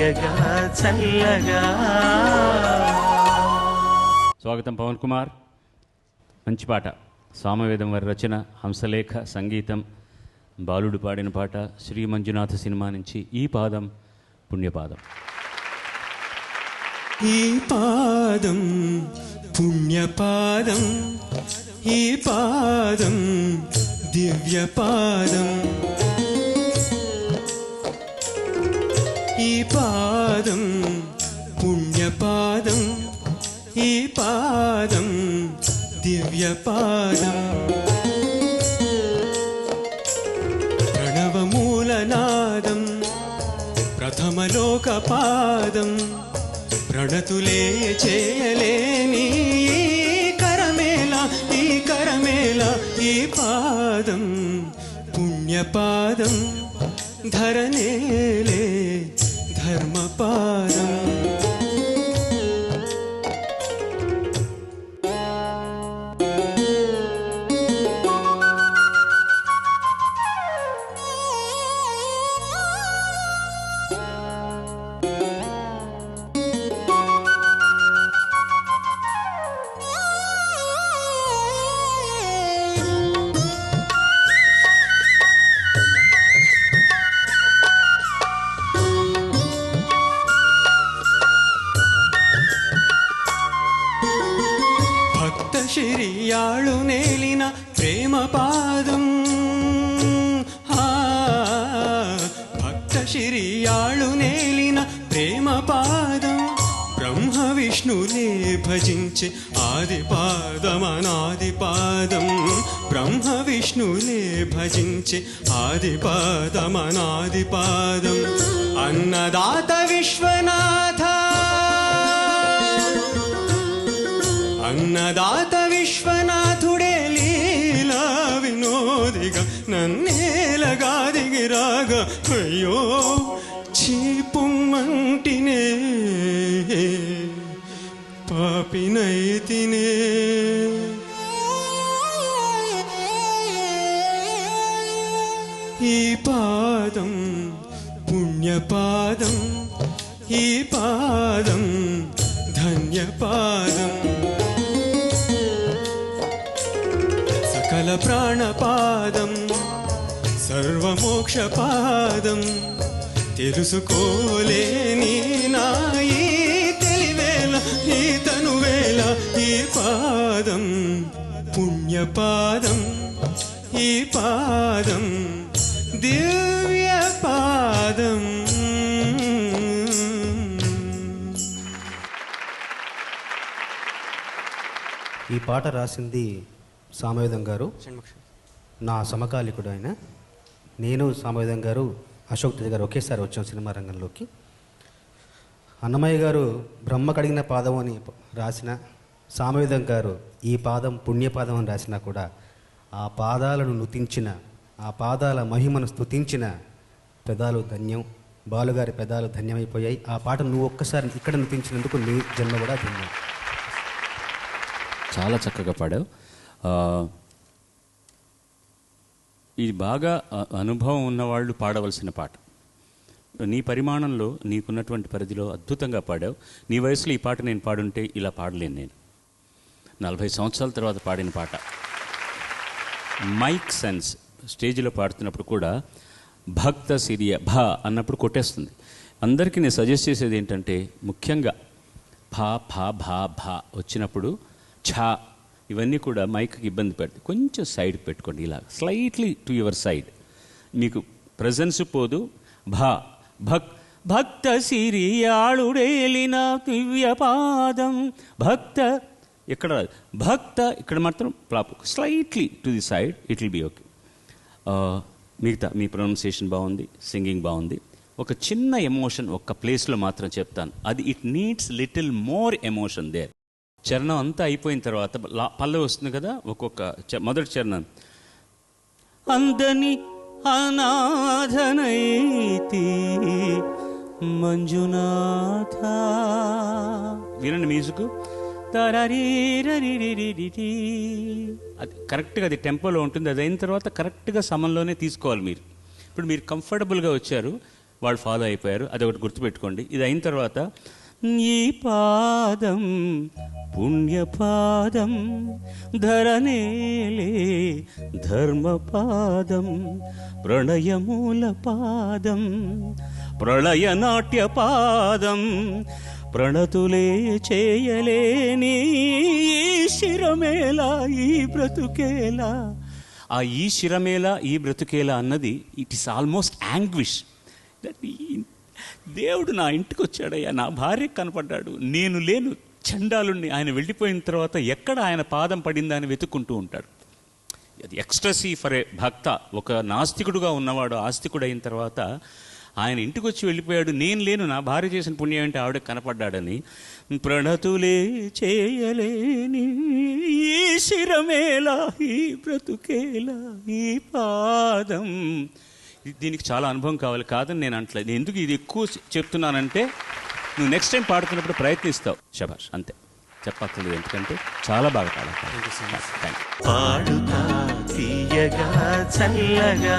తీయగా చల్లగా. స్వాగతం పవన్ కుమార్. మంచి పాట. సామవేదం వారి రచన హంసలేఖ సంగీతం బాలుడు పాడిన పాట శ్రీ మంజునాథ సినిమా నుంచి ఈ పాదం పుణ్యపాదం. ఈ పాదం పుణ్యపాదం ఈ పాదం దివ్యపాదం. ఈ పాదం పుణ్యపాదం ఈ పాదం దివ్యపాదం. ప్రణవమూలనాదం ప్రథమలోకపాదం ప్రణతులే చేయలేని కరమేళ ఈ కరమేళ ఈ పాదం పుణ్యపాదం ధరనేలే ధర్మపాదం ప్రియాళు నేలిన ప్రేమ పాదం. భక్త శిరియాళు నేలిన ప్రేమ పాదం. బ్రహ్మ విష్ణులే భజించే ఆది పాదం అనాది పాదం. బ్రహ్మ విష్ణులే భజించే ఆది పాదం అనాది పాదం. అన్నదాత విశ్వనాథ అన్నదాత విశ్వనాథుడే లీలా వినోదిగా నన్నేలగా దిగిరాగా అయ్యో చీపుమ్మంటినే పాపినైతినే ఈ పాదం పుణ్యపాదం ఈ పాదం ధన్యపాదం. ప్రాణపాదం సర్వమోక్షపాదం. తెలుసుకోలేని నాయి తెలివేళ ఈ తనువేళ ఈ పాదం. పుణ్యపాదం ఈ పాదం. దివ్య పాదం ఈ పాట రాసింది సామవేదం గారు నా సమకాలికుడు ఆయన నేను సామవేదం గారు అశోక్ తేజ గారు ఒకేసారి వచ్చాం సినిమా రంగంలోకి. అన్నమయ్య గారు బ్రహ్మ కడిగిన పాదం అని రాసిన సామవేదం గారు ఈ పాదం పుణ్యపాదం అని రాసినా కూడా ఆ పాదాలను నుతించిన ఆ పాదాల మహిమను స్తుతించిన పెదాలు ధన్యం బాలుగారి పెదాలు ధన్యమైపోయాయి. ఆ పాట నువ్వు ఒక్కసారి ఇక్కడ నుతించినందుకు నీ జన్మ కూడా ధన్యం. చాలా చక్కగా పాడావు. ఇది బాగా అనుభవం ఉన్నవాళ్ళు పాడవలసిన పాట. నీ పరిమాణంలో నీకున్నటువంటి పరిధిలో అద్భుతంగా పాడావు. నీ వయసులో ఈ పాట నేను పాడుంటే ఇలా పాడలేను నేను. నలభై సంవత్సరాల తర్వాత పాడిన పాట. మైక్ సెన్స్ స్టేజ్లో పాడుతున్నప్పుడు కూడా భక్త సిరియ భ అన్నప్పుడు కొట్టేస్తుంది. అందరికీ నేను సజెస్ట్ చేసేది ఏంటంటే ముఖ్యంగా భా భా భా భా వచ్చినప్పుడు ఛా ఇవన్నీ కూడా మైక్కి ఇబ్బంది పెడతాయి కొంచెం సైడ్ పెట్టుకోండి ఇలా స్లైట్లీ టు యువర్ సైడ్ మీకు ప్రజెన్స్ పోదు. భా భక్ భక్త సిరియాళుడేలిన దివ్య పాదం భక్త ఇక్కడ భక్త ఇక్కడ మాత్రం flop slightly to the side it will be okay మిగతా మీ ప్రొనౌన్సియేషన్ బాగుంది సింగింగ్ బాగుంది. ఒక చిన్న ఎమోషన్ ఒక్క ప్లేస్లో మాత్రం చెప్తాను. అది it needs little more emotion there చరణం అంతా అయిపోయిన తర్వాత పల్లె పల్లవి వస్తుంది కదా ఒక్కొక్క మొదటి చరణం. అందని అనాథనైతి మంజునాథ. వినండి మ్యూజిక్. అది కరెక్ట్గా అది టెంపోలో ఉంటుంది. అది అయిన తర్వాత కరెక్ట్గా సమంలోనే తీసుకోవాలి మీరు. ఇప్పుడు మీరు కంఫర్టబుల్గా వచ్చారు వాళ్ళు ఫాలో అయిపోయారు అది ఒకటి గుర్తుపెట్టుకోండి. ఇది అయిన తర్వాత ఈ పాదం పుణ్యపాదం ధరనేలే ధర్మపాదం ప్రణయమూల పాదం ప్రళయనాట్య పాదం ప్రణతులే చేయలేని శిరమేలా ఈ బ్రతుకేలా ఆ ఈ శిరమేలా ఈ బ్రతుకేలా అన్నది it is almost anguish that దేవుడు నా ఇంటికి వచ్చాడయ్యా నా భార్య కనపడ్డాడు. నేను లేను చండాలుణ్ణి ఆయన వెళ్ళిపోయిన తర్వాత ఎక్కడ ఆయన పాదం పడిందా అని వెతుక్కుంటూ ఉంటాడు. అది ఎక్స్ట్రసీ ఫర్ ఏ భక్త ఒక నాస్తికుడుగా ఉన్నవాడు ఆస్తికుడు అయిన తర్వాత ఆయన ఇంటికి వచ్చి వెళ్ళిపోయాడు. నేను లేను నా భార్య చేసిన పుణ్యం ఏంటి? ఆవిడ కనపడ్డాడని. ప్రణతులే చేయలేని ఈ శిరమేలా ఈ బ్రతుకేలా ఈ పాదం దీనికి చాలా అనుభవం కావాలి. కాదని నేను అంటలేదు. ఎందుకు ఇది ఎక్కువ చెప్తున్నానంటే నువ్వు నెక్స్ట్ టైం పాడుతున్నప్పుడు ప్రయత్నిస్తావు. శబాష్ అంతే. చెప్పక్కర్లేదు ఎందుకంటే చాలా బాగా యూ పాడుతా తీయగా చల్లగా.